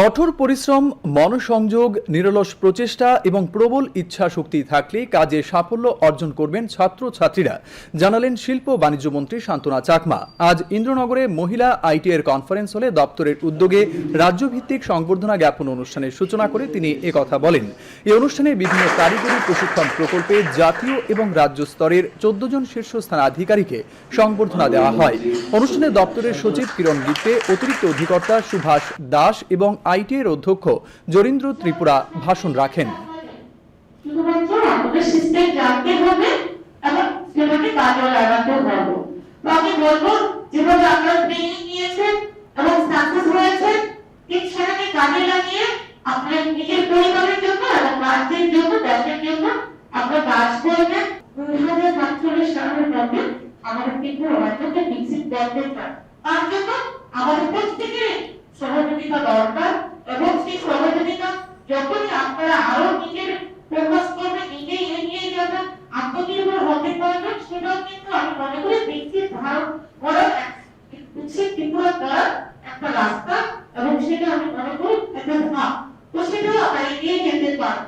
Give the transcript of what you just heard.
কঠোর পরিশ্রম, মনসংযোগ, নিরলস প্রচেষ্টা এবং প্রবল ইচ্ছা শক্তি থাকলে কাজে সাফল্য অর্জন করবেন ছাত্রছাত্রীরা, জানালেন শিল্প বাণিজ্য মন্ত্রী শান্তনা চাকমা। আজ ইন্দ্রনগরে মহিলা আইটিআর কনফারেন্স হলে দপ্তরের উদ্যোগে রাজ্যভিত্তিক সংবর্ধনা জ্ঞাপন অনুষ্ঠানের সূচনা করে তিনি একথা বলেন। এই অনুষ্ঠানে বিভিন্ন কারিগরি প্রশিক্ষণ প্রকল্পে জাতীয় এবং রাজ্য স্তরের চোদ্দ জন শীর্ষস্থান আধিকারিকে সংবর্ধনা দেওয়া হয়। অনুষ্ঠানে দপ্তরের সচিব কিরণ গিত্তে অতিরিক্ত অধিকর্তা সুভাষ দাস এবং আইটিএর অধ্যক্ষ জরীন্দ্র ত্রিপুরা ভাষণ রাখেন। বলব আপনারা আমাদের আমাদের প্রত্যেকের সহযোগিতা যখনই আপনারা আরও নিজের ফোকাস করবে নিজে এগিয়ে যাবে আত্মনির্ভর হতে পারবেন, সেটাও কিন্তু আমি মনে করি বিকশিত ভারত বড় বিকশিত ত্রিপুরা একটা রাস্তা, এবং সেটা আমি মনে করি একটা ধাপ। তো সেটাও আমরা এগিয়ে যেতে পারব।